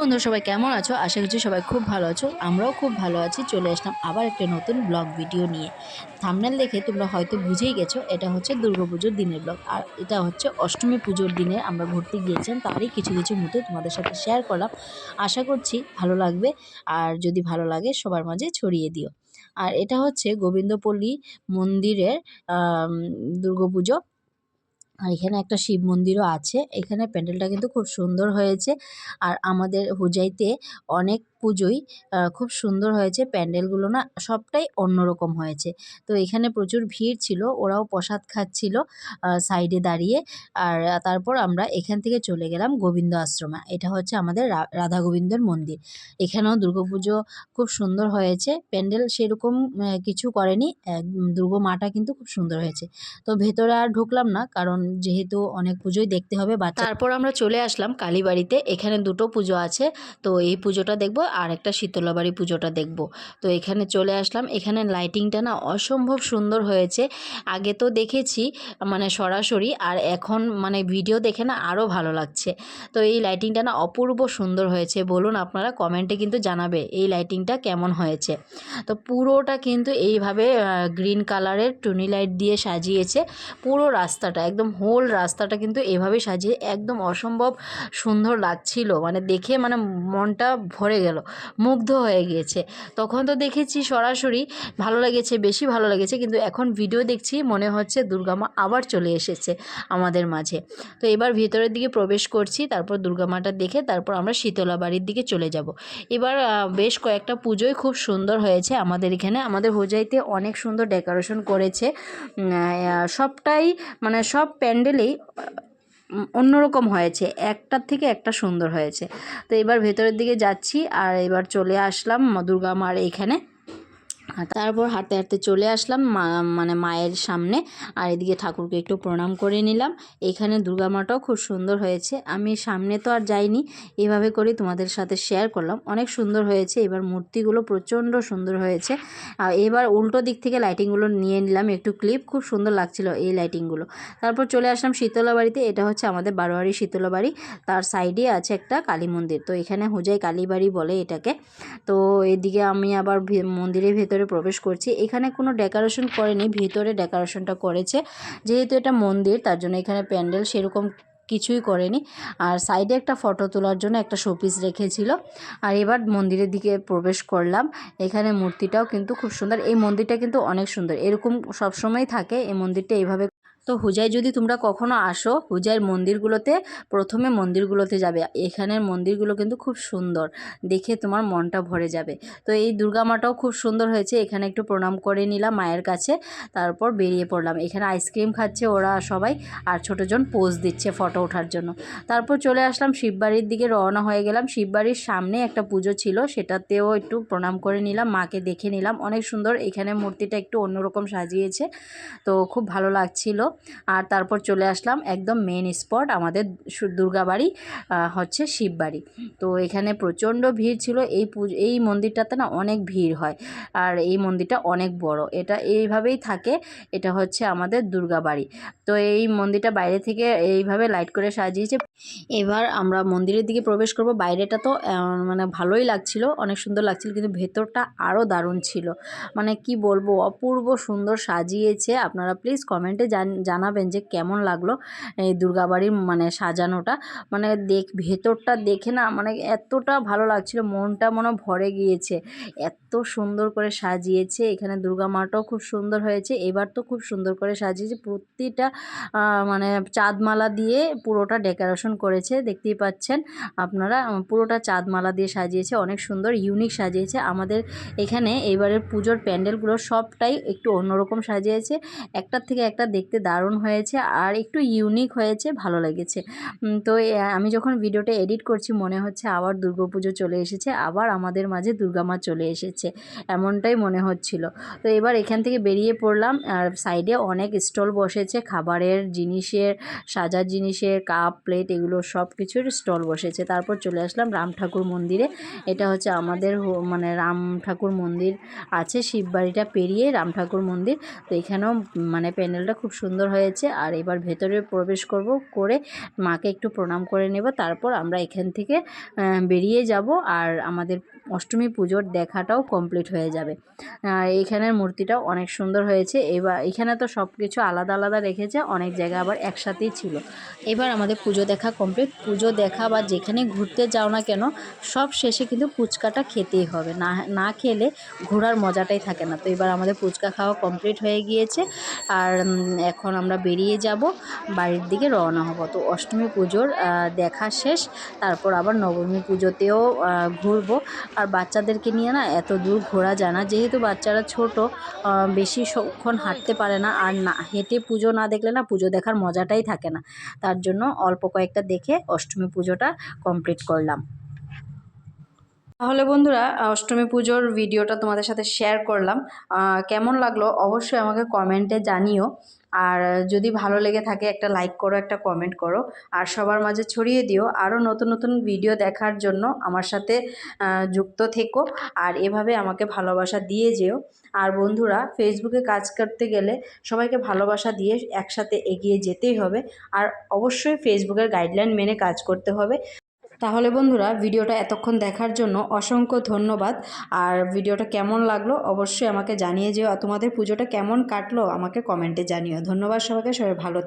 বন্ধু সবাই কেমন আছো? আশা করছি সবাই খুব ভালো আছো। আমরাও খুব ভালো আছি। চলে আসলাম আবার একটা নতুন ব্লগ ভিডিও নিয়ে। থামনেল দেখে তোমরা হয়তো বুঝেই গেছো, এটা হচ্ছে দুর্গাপুজোর দিনের ব্লগ। আর এটা হচ্ছে অষ্টমী পুজোর দিনে আমরা ঘুরতে গিয়েছিলাম, তারই কিছু কিছু মুহূর্ত তোমাদের সাথে শেয়ার করলাম। আশা করছি ভালো লাগবে। আর যদি ভালো লাগে, সবার মাঝে ছড়িয়ে দিও। আর এটা হচ্ছে গোবিন্দপল্লী মন্দিরের দুর্গাপুজো আর এখানে একটা শিব মন্দিরও আছে। এখানে প্যান্ডেলটা কিন্তু খুব সুন্দর হয়েছে। আর আমাদের হুজাইতে অনেক পুজোই খুব সুন্দর হয়েছে। প্যান্ডেলগুলো না সবটাই অন্যরকম হয়েছে। তো এখানে প্রচুর ভিড় ছিল, ওরাও প্রসাদ খাচ্ছিল সাইডে দাঁড়িয়ে। আর তারপর আমরা এখান থেকে চলে গেলাম গোবিন্দ আশ্রমে। এটা হচ্ছে আমাদের রাধা গোবিন্দর মন্দির। এখানেও দুর্গাপুজো খুব সুন্দর হয়েছে। প্যান্ডেল সেরকম কিছু করেনি। দুর্গা মাটা কিন্তু খুব সুন্দর হয়েছে। তো ভেতরে আর ঢুকলাম না, কারণ যেহেতু অনেক পুজোই দেখতে হবে বা তারপর আমরা চলে আসলাম কালীবাড়িতে। এখানে দুটো পুজো আছে। তো এই পুজোটা দেখব আর একটা শীতলাবাড়ি পুজোটা দেখব। তো এখানে চলে আসলাম। এখানে লাইটিংটা না অসম্ভব সুন্দর হয়েছে। আগে তো দেখেছি মানে সরাসরি আর এখন মানে ভিডিও দেখে না আরও ভালো লাগছে। তো এই লাইটিংটা না অপূর্ব সুন্দর হয়েছে। বলুন আপনারা কমেন্টে কিন্তু জানাবে এই লাইটিংটা কেমন হয়েছে। তো পুরোটা কিন্তু এইভাবে গ্রিন কালারের টুনি লাইট দিয়ে সাজিয়েছে। পুরো রাস্তাটা, একদম হোল রাস্তাটা কিন্তু এভাবে সাজিয়ে একদম অসম্ভব সুন্দর লাগছিল। মানে দেখে মানে মনটা ভরে গেল। মুগ্ধ হয়ে গিয়েছে। তখন তো দেখেছি সরাসরি ভালো লেগেছে, বেশি ভালো লেগেছে, কিন্তু এখন ভিডিও দেখছি, মনে হচ্ছে দুর্গামা আবার চলে এসেছে আমাদের মাঝে। তো এবার ভিতরের দিকে প্রবেশ করছি, তারপর দুর্গামাটা দেখে তারপর আমরা শীতলা বাড়ির দিকে চলে যাব। এবার বেশ কয়েকটা পুজোই খুব সুন্দর হয়েছে আমাদের এখানে। আমাদের হোজাইতে অনেক সুন্দর ডেকোরেশন করেছে। সবটাই মানে সব প্যান্ডেলেই অন্যরকম হয়েছে। একটার থেকে একটা সুন্দর হয়েছে। তো এবার ভেতরের দিকে যাচ্ছি আর এবার চলে আসলাম দুর্গা মার এখানে। তারপর হাঁটতে হাঁটতে চলে আসলাম মা মানে মায়ের সামনে। আর এদিকে ঠাকুরকে একটু প্রণাম করে নিলাম। এখানে দুর্গা মাটাও খুব সুন্দর হয়েছে। আমি সামনে তো আর যাইনি। এভাবে করে তোমাদের সাথে শেয়ার করলাম। অনেক সুন্দর হয়েছে। এবার মূর্তিগুলো প্রচণ্ড সুন্দর হয়েছে। আর এবার উল্টো দিক থেকে লাইটিংগুলো নিয়ে নিলাম। একটু ক্লিপ খুব সুন্দর লাগছিল এই লাইটিংগুলো তারপর চলে আসলাম শীতলা বাড়িতে। এটা হচ্ছে আমাদের বারোয়ারি শীতলা বাড়ি। তার সাইডে আছে একটা কালী মন্দির। তো এখানে হোজাই কালীবাড়ি বলে এটাকে। তো এদিকে আমি আবার মন্দিরের ভেতরে ভিতরে প্রবেশ করছি। এখানে কোনো ডেকোরেশন করেনি, ভিতরে ডেকোরেশনটা করেছে। যেহেতু এটা মন্দির, তার জন্য এখানে প্যান্ডেল সেরকম কিছুই করেনি। আর সাইডে একটা ফটো তোলার জন্য একটা শোপিস রেখেছিল। আর এবার মন্দিরের দিকে প্রবেশ করলাম। এখানে মূর্তিটাও কিন্তু খুব সুন্দর। এই মন্দিরটা কিন্তু অনেক সুন্দর। এরকম সবসময় থাকে। এই মন্দিরটা এইভাবে তো হুজাই যদি তোমরা কখনো আসো, হুজাইয়ের মন্দিরগুলোতে, প্রথমে মন্দিরগুলোতে যাবে। এখানের মন্দিরগুলো কিন্তু খুব সুন্দর। দেখে তোমার মনটা ভরে যাবে। তো এই দুর্গা মাটাও খুব সুন্দর হয়েছে। এখানে একটু প্রণাম করে নিলাম মায়ের কাছে। তারপর বেরিয়ে পড়লাম। এখানে আইসক্রিম খাচ্ছে ওরা সবাই আর ছোটোজন পোজ দিচ্ছে ফটো ওঠার জন্য। তারপর চলে আসলাম শিববাড়ির দিকে, রওনা হয়ে গেলাম। শিববাড়ির সামনে একটা পুজো ছিল, সেটাতেও একটু প্রণাম করে নিলাম, মাকে দেখে নিলাম। অনেক সুন্দর। এখানে মূর্তিটা একটু অন্যরকম সাজিয়েছে। তো খুব ভালো লাগছিল। আর তারপর চলে আসলাম একদম মেন স্পট আমাদের দুর্গাবাড়ি হচ্ছে শিববাড়ি তো এখানে প্রচণ্ড ভিড় ছিল। এই এই মন্দিরটাতে না অনেক ভিড় হয় আর এই মন্দিরটা অনেক বড়। এটা এইভাবেই থাকে। এটা হচ্ছে আমাদের দুর্গাবাড়ি তো এই মন্দিরটা বাইরে থেকে এইভাবে লাইট করে সাজিয়েছে। এবার আমরা মন্দিরের দিকে প্রবেশ করব। বাইরেটা তো মানে ভালোই লাগছিল। অনেক সুন্দর লাগছিল কিন্তু ভেতরটা আরও দারুণ ছিল। মানে কি বলব, অপূর্ব সুন্দর সাজিয়েছে। আপনারা প্লিজ কমেন্টে জানাবেন যে কেমন লাগল এই দুর্গাবাড়ির মানে সাজানোটা। মানে দেখ, ভেতরটা দেখে না মানে এতটা ভালো লাগছিল, মনটা মনে ভরে গিয়েছে। এত সুন্দর করে সাজিয়েছে, এখানে দুর্গা মাটাও খুব সুন্দর হয়েছে, এবার তো খুব সুন্দর করে সাজিয়েছে, প্রতিটা মানে চাঁদমালা দিয়ে পুরোটা ডেকোরেশন করেছে, দেখতেই পাচ্ছেন আপনারা, পুরোটা চাঁদমালা দিয়ে সাজিয়েছে, অনেক সুন্দর, ইউনিক সাজিয়েছে। আমাদের এখানে এবারের পুজোর প্যান্ডেলগুলো সবটাই একটু অন্যরকম সাজিয়েছে, একটার থেকে একটা দেখতে দারুণ হয়েছে আর একটু ইউনিক হয়েছে, ভালো লেগেছে। তো আমি যখন ভিডিওটা এডিট করছি, মনে হচ্ছে আবার পুজো চলে এসেছে, আবার আমাদের মাঝে দুর্গা মা চলে এসেছে, এমনটাই মনে হচ্ছিল। তো এবার এখান থেকে বেরিয়ে পড়লাম, আর সাইডে অনেক স্টল বসেছে, খাবারের জিনিসের, সাজার জিনিসের কাপ প্লেট এগুলো সব কিছুর স্টল বসেছে। তারপর চলে আসলাম রাম ঠাকুর মন্দিরে। এটা হচ্ছে আমাদের মানে রাম ঠাকুর মন্দির আছে, শিববাড়িটা পেরিয়ে রাম ঠাকুর মন্দির। তো এখানেও মানে প্যান্ডেলটা খুব সুন্দর সুন্দর হয়েছে। আর এবার ভেতরে প্রবেশ করব, করে মাকে একটু প্রণাম করে নেব। তারপর আমরা এখান থেকে বেরিয়ে যাব। আর আমাদের অষ্টমী পুজোর দেখাটাও কমপ্লিট হয়ে যাবে। আর এইখানের মূর্তিটাও অনেক সুন্দর হয়েছে। এবার এখানে তো সব কিছু আলাদা আলাদা রেখেছে, অনেক জায়গা আবার একসাথেই ছিল। এবার আমাদের পুজো দেখা কমপ্লিট পুজো দেখা বা যেখানে ঘুরতে যাও না কেন, সব শেষে কিন্তু ফুচকাটা খেতেই হবে। না না খেলে ঘোরার মজাটাই থাকে না। তো এবার আমাদের ফুচকা খাওয়া কমপ্লিট হয়ে গিয়েছে। আর এখন আমরা বেরিয়ে যাব, বাড়ির দিকে রওনা হব। তো অষ্টমী পুজোর দেখা শেষ। তারপর আবার নবমী পুজোতেও ঘুরবো। আর বাচ্চাদেরকে নিয়ে না এত দূর ঘোরা যায় না। যেহেতু বাচ্চারা ছোট আহ, বেশি সক্ষণ হাঁটতে পারে না। আর না হেঁটে পুজো না দেখলে না পুজো দেখার মজাটাই থাকে না। তার জন্য অল্প কয়েকটা দেখে অষ্টমী পুজোটা কমপ্লিট করলাম। তাহলে বন্ধুরা অষ্টমী পুজোর ভিডিওটা তোমাদের সাথে শেয়ার করলাম। কেমন লাগল অবশ্যই আমাকে কমেন্টে জানিও। আর যদি ভালো লেগে থাকে একটা লাইক করো, একটা কমেন্ট করো। আর সবার মাঝে ছড়িয়ে দিও। আরও নতুন নতুন ভিডিও দেখার জন্য আমার সাথে যুক্ত থেকো। আর এভাবে আমাকে ভালোবাসা দিয়ে যেও। আর বন্ধুরা ফেসবুকে কাজ করতে গেলে সবাইকে ভালোবাসা দিয়ে একসাথে এগিয়ে যেতেই হবে। আর অবশ্যই ফেসবুকের গাইডলাইন মেনে কাজ করতে হবে। তাহলে বন্ধুরা ভিডিওটা এতক্ষণ দেখার জন্য অসংখ্য ধন্যবাদ। আর ভিডিওটা কেমন লাগল অবশ্যই আমাকে জানিয়ে যেও। তোমাদের পুজোটা কেমন কাটলো আমাকে কমেন্টে জানিও। ধন্যবাদ সবাইকে, সবাই ভালো।